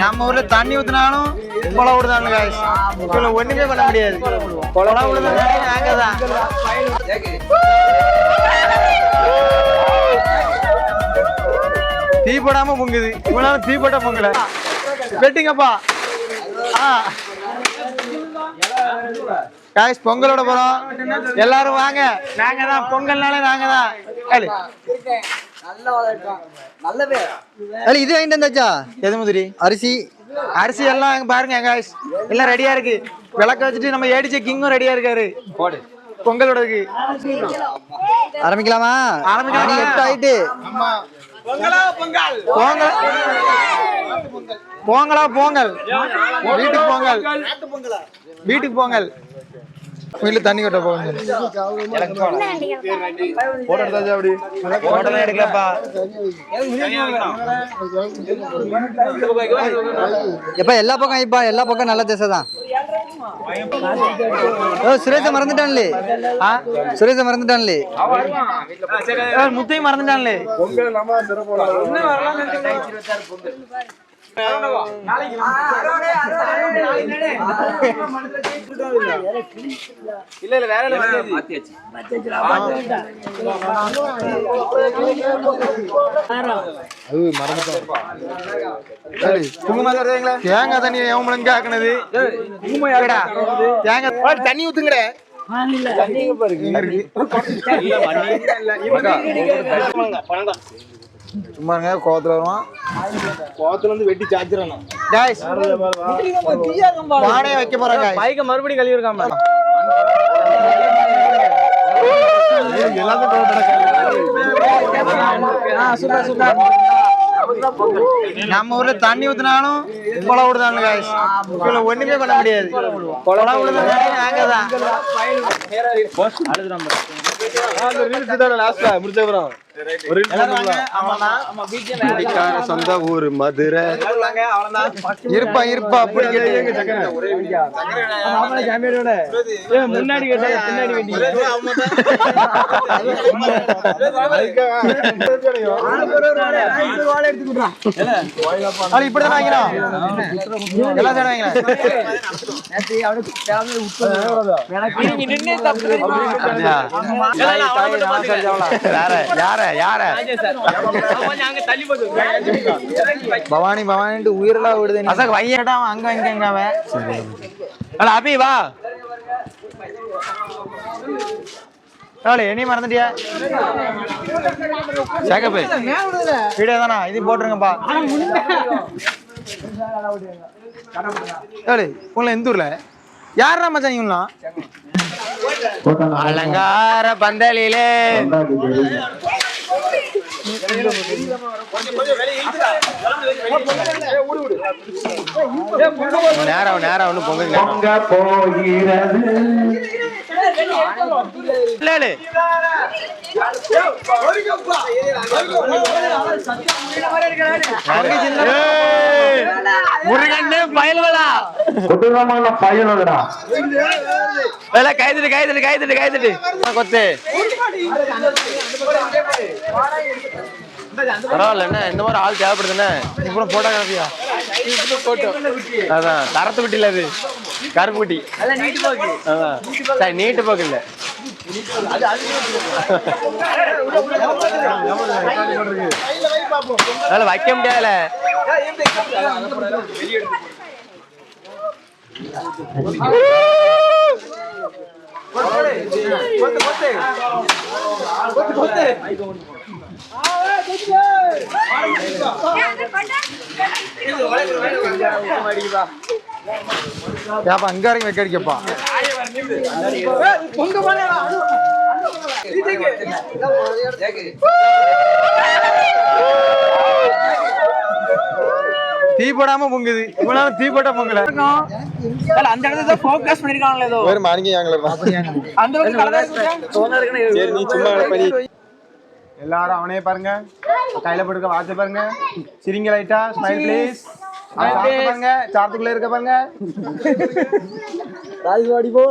நம்ம ஊர்ல தண்ணி ஊத்துனாலும் குளம் விடுதாங்க காய்ஸ் இதுல ஒண்ணுமே பண்ண முடியாது. குளம் விடுதாங்க நாங்க தான். தீ போடாம பொங்குது. இவனால தீ போட்ட பொங்கல. வெட்டிங்கப்பா. ஆ. காய்ஸ் பொங்கலோட போறோம். எல்லாரும் வாங்க. நாங்க தான். பொங்கல்னாலே நாங்க தான். இது வாங்கிட்டு வந்தாச்சா? எது முதிரி அரிசி. அரிசி எல்லாம் அங்க பாருங்க காய்ஸ் எல்லாம் ரெடியா இருக்கு. விளக்க வச்சுட்டு நம்ம ஏடிச்ச கிங்கும் ரெடியா இருக்காரு. பொங்கலோடதுக்கு. ஆரம்பிக்கலாமா? ஆரம்பிக்கலாமா? எட்டு ஆயிட்டு. பொங்கல் பொங்கலா? பொங்கல். வீட்டுக்கு பொங்கல்? வீட்டுக்கு பொங்கல். வீட்டுல தண்ணி கொட்ட போங்க போட்டோ எடுத்தாச்சா அப்படி போட்டோ எடுக்கலப்பா எப்ப எல்லா பக்கம் இப்ப எல்லா பக்கம் நல்ல திசை தான் ஓ சுரேஷ மறந்துட்டான்லே. ஆ? சுரேஷ மறந்துட்டான்லே. ஏய், முத்தையும் மறந்துட்டான்லே. தேங்காய் தண்ணி எவன் கேக்குனது ஆக்குனது ஏடா, தேங்காய் தண்ணி பாருங்க சும்மா இருங்க கோவத்துல வருவான். கோவத்துல இருந்து வெட்டி சாச்சிடணும் guys வாடகை வைக்க போறாங்க பைக்க மறுபடியும் கழுவி இருக்காம நம்ம ஊர்ல தண்ணி ஊத்துனாலும் குளம் விடுதாங்க காய்ஸ் இதுல ஒண்ணுமே பண்ண முடியாது. குளம் விடுதாங்க நாங்க தான். சொந்த ஊர் மதுரை இருப்பா இருப்பா பிடிக்கிட்டு முன்னாடி இப்படிதான் பவானி பவானிட்டு உயிரெல்லாம் விடுது அசக் வையடா அங்க இங்க இங்க அவன். அட அபி வா. என்னையும் மறந்துட்டியா? சேகப்பு வீடியோ தானா? இது போட்டுருங்கப்பா. உங்களை எந்த ஊர்ல? யாரா மச்சான் இவங்களாம் அலங்கார பந்தலிலே. நேரம் நேரம் ஒண்ணு பொங்கல் நேரம் இல்ல, கொடூரமான பயனோடா வேலை கைதட்டு கைதட்டு கைதட்டு கைதட்டு கொத்து. பரவாயில்ல என்ன இந்த மாதிரி ஆள் தேவைப்படுதுண்ணே இப்போ போட்டோகிராஃபியா அதான் தரத்து குட்டி இல்ல அது. கருப்பு குட்டி. அதான். நீட்டு போக்கு இல்ல. வைக்க முடியாதுல. ஏப்பா அங்க இறங்கி வைக்க அடிக்கப்பா. தீ போடாம பொங்குது. இவ்வளவு தீ போட்ட பொங்கல. அந்த இடத்துல ஃபோக்கஸ் பண்ணிருக்காங்களே ஏதோ. ஒரு மாணிக்க அந்த சரி நீ சும்மா பண்ணி எல்லாரும் அவனே பாருங்க. கையில போட்டுக்க வாட்ச பாருங்க. சிரிங்க லைட்டா ஸ்மைல் ப்ளீஸ் பாருங்க. சார்த்துக்குள்ள இருக்க பாருங்க. ராஜ்வாடி போ.